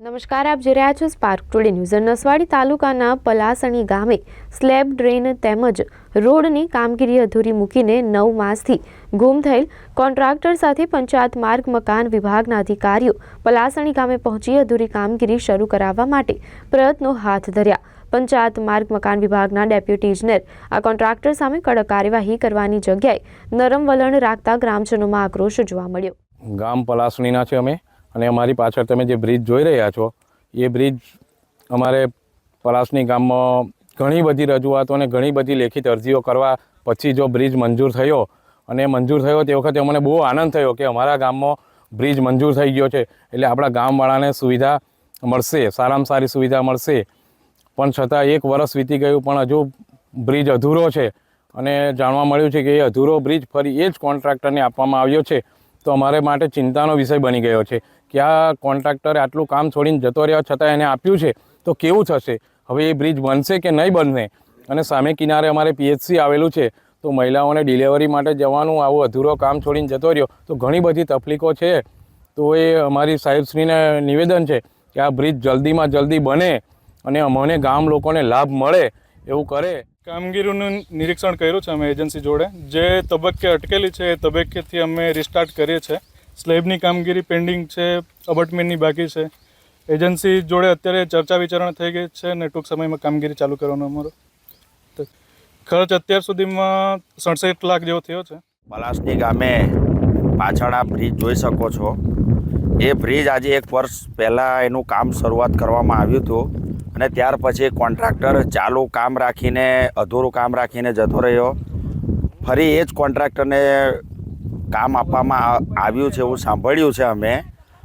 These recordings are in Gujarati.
નમસ્કાર, આપ જોઈ રહ્યા છો સ્પાર્ક ટુડે ન્યૂઝ નસવાડી તાલુકાના પલાસણી ગામે સ્લેબ ડ્રેન તેમજ રોડની કામગીરી અધૂરી મૂકીને નવ માસથી ગુમ થયેલ કોન્ટ્રાક્ટર સાથે પંચાયત માર્ગ, મકાન વિભાગના અધિકારીઓ પલાસણી ગામે પહોંચી અધૂરી કામગીરી શરૂ કરાવવા માટે પ્રયત્નો હાથ ધર્યા. પંચાયત માર્ગ, મકાન વિભાગના ડેપ્યુટી ઇજનેર આ કોન્ટ્રાક્ટર સામે કડક કાર્યવાહી કરવાની જગ્યાએ નરમ વલણ રાખતા ગ્રામજનોમાં આક્રોશ જોવા મળ્યો. ગામ પલાસણીના છે અમે. અને અમારી પાછળ તમે જે બ્રિજ જોઈ રહ્યા છો, એ બ્રિજ અમારે પલાસની ગામમાં ઘણી બધી રજૂઆતો અને ઘણી બધી લેખિત અરજીઓ કરવા પછી જો બ્રિજ મંજૂર થયો અને મંજૂર થયો તે વખતે અમને બહુ આનંદ થયો કે અમારા ગામમાં બ્રિજ મંજૂર થઈ ગયો છે. એટલે આપણા ગામવાળાને સુવિધા મળશે, સારામાં સારી સુવિધા મળશે. પણ છતાં એક વર્ષ વીતી ગયું, પણ હજુ બ્રિજ અધૂરો છે. અને જાણવા મળ્યું છે કે એ અધૂરો બ્રિજ ફરી એ જ કોન્ટ્રાક્ટરને આપવામાં આવ્યો છે. તો અમારે માટે ચિંતાનો વિષય બની ગયો છે. કે આ કોન્ટ્રાક્ટરે આટલું કામ છોડીને જતો રહ્યો છતાં એને આપ્યું છે, તો કેવું થશે? હવે એ બ્રિજ બનશે કે નહીં બનશે? અને સામે કિનારે અમારે પીએચસી આવેલું છે, તો મહિલાઓને ડિલિવરી માટે જવાનું, આવું અધૂરો કામ છોડીને જતો રહ્યો, તો ઘણી બધી તકલીફો છે. તો એ અમારી સાહેબશ્રીને નિવેદન છે કે આ બ્રિજ જલ્દીમાં જલ્દી બને અને અમને ગામ લોકોને લાભ મળે, એવું કરે. કામગીરીનું નિરીક્ષણ કર્યું છે અમે એજન્સી જોડે. જે તબક્કે અટકેલી છે, એ તબક્કેથી અમે રિસ્ટાર્ટ કરીએ છીએ. સ્લેબની કામગીરી પેન્ડિંગ છે અબટમેન્ટની બાકી છે. એજન્સી જોડે અત્યારે ચર્ચા વિચારણા થઈ ગઈ છે અને ટૂંક સમયમાં કામગીરી ચાલુ કરવાનો અમારો. ખર્ચ અત્યાર સુધીમાં સડસઠ લાખ જેવો થયો છે. પલાસની ગામે પાછળ આ બ્રિજ જોઈ શકો છો. એ બ્રિજ આજે એક વર્ષ પહેલાં એનું કામ શરૂઆત કરવામાં આવ્યું હતું અને ત્યાર પછી કોન્ટ્રાક્ટર ચાલુ કામ રાખીને, અધૂરું કામ રાખીને જતો રહ્યો. ફરી એ જ કોન્ટ્રાક્ટરને કામ આપવામાં આવ્યું છે એવું સાંભળ્યું છે અમે.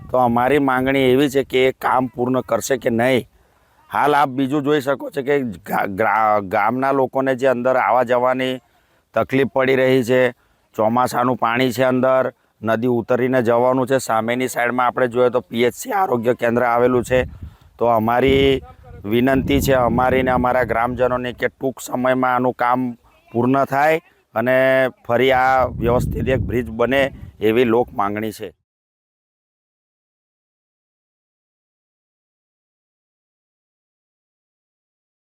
તો અમારી માંગણી એવી છે કે એ કામ પૂર્ણ કરશે કે નહીં? હાલ આપ બીજું જોઈ શકો છો કે ગામના લોકોને જે અંદર આવવા જવાની તકલીફ પડી રહી છે, ચોમાસાનું પાણી છે અંદર, નદી ઉતરીને જવાનું છે, સામેની સાઈડમાં આપણે જોઈએ તો પીએચસી આરોગ્ય કેન્દ્ર આવેલું છે. તો અમારી વિનંતી છે અમારી ને અમારા ગ્રામજનોની કે ટૂંક સમયમાં આનું કામ પૂર્ણ થાય. અને ફરી આ વ્યવસ્થિત એક બ્રિજ બને એવી લોક માંગણી છે.